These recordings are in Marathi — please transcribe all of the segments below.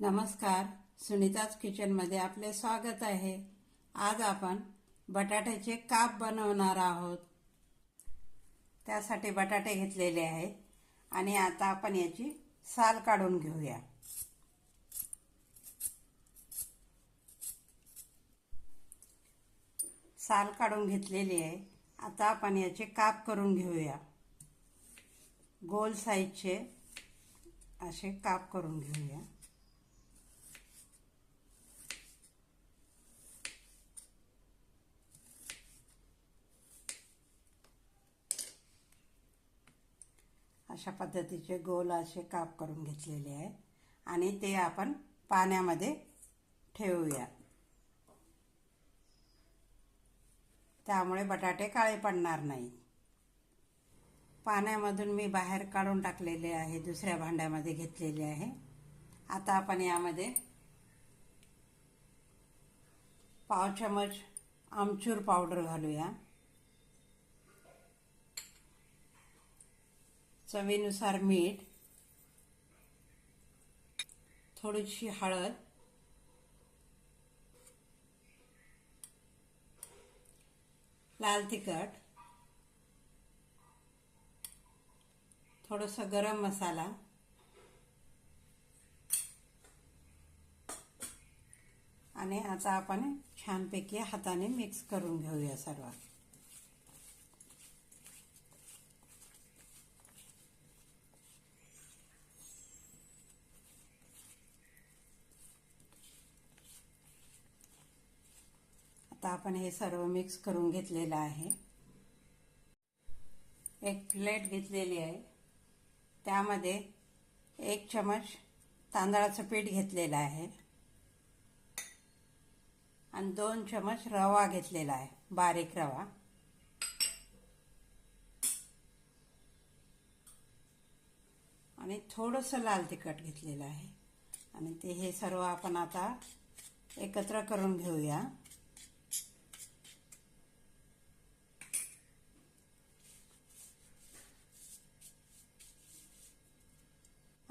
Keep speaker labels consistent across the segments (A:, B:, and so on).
A: नमस्कार. सुनीताज किचनमध्ये आपले स्वागत आहे. आज आपण बटाट्याचे काप बनवणार आहोत. त्यासाठी बटाटे घेतलेले आहेत. आणि आता आपण याची साल काढून घेऊया. साल काढून घेतलेली आहे. आता आपण याचे काप करून घेऊया. गोल साईजचे असे काप करून घेऊया. अशा पद्धतीचे गोल असे काप करून घेतलेले आहे आणि ते आपण पाण्यामध्ये ठेवूया. त्यामुळे बटाटे काळे पडणार नाही. पाण्यामधून मी बाहेर काढून टाकलेले आहे दुसऱ्या भांड्यामध्ये घेतलेले आहे. आता आपण यामध्ये पाव चमच आमचूर पावडर घालूया. चवीनुसार मीठ थोडीशी हळद लाल तिखट थोडंसं गरम मसाला आणि आता आपण छानपैकी हाताने मिक्स करून घेऊया सर्वात. आता आपण हे सर्व मिक्स करून घेतलेलं आहे. एक प्लेट घेतलेली आहे. त्यामध्ये एक चमच तांदळाचं पीठ घेतलेलं आहे. आणि दोन चमच रवा घेतलेला आहे. बारीक रवा. आणि थोडंसं लाल तिखट घेतलेलं आहे. आणि ते हे सर्व आपण आता एकत्र करून घेऊया.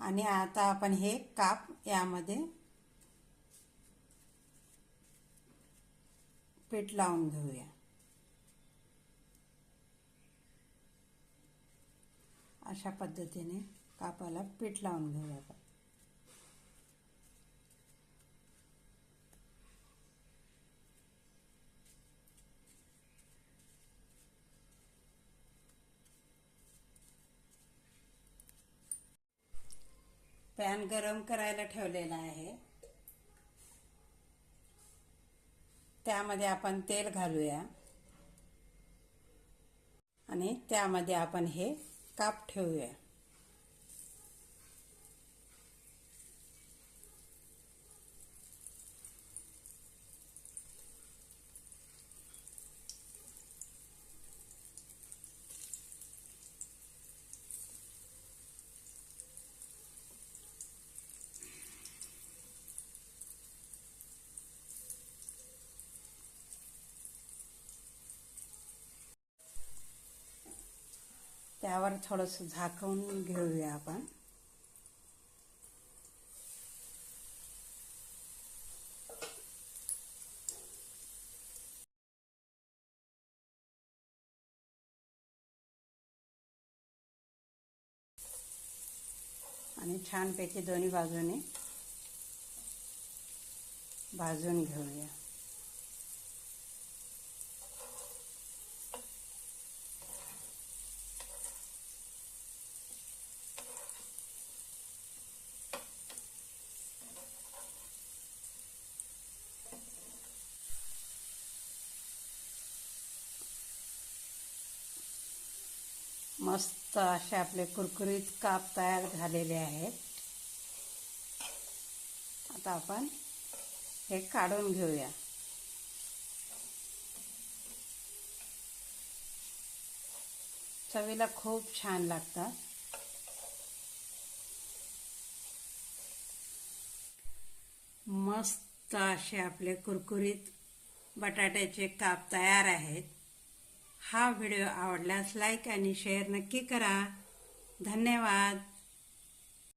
A: आणि आता आपण हे काप यामध्ये पीठ लावून घेऊया. अशा पद्धतीने कापाला पीठ लावून घेऊया आपण. पॅन गरम करायला ठेवलेला आहे. त्यामध्ये आपण तेल घालूया. आणि त्यामध्ये आपण हे काप ठेवूया. त्यावर थोडंसं झाकवून घेऊया आपण. आणि छानपैकी दोन्ही बाजूने भाजून घेऊया. मस्त असे आपले कुरकुरीत काप तयार झालेले आहेत. आता आपण हे काढून घेऊया. चवीला खूप छान लागतात मस्त असे आपले कुरकुरीत बटाट्याचे काप तयार आहेत. हा व्हिडिओ आवडल्यास लाईक आणि शेअर नक्की करा. धन्यवाद.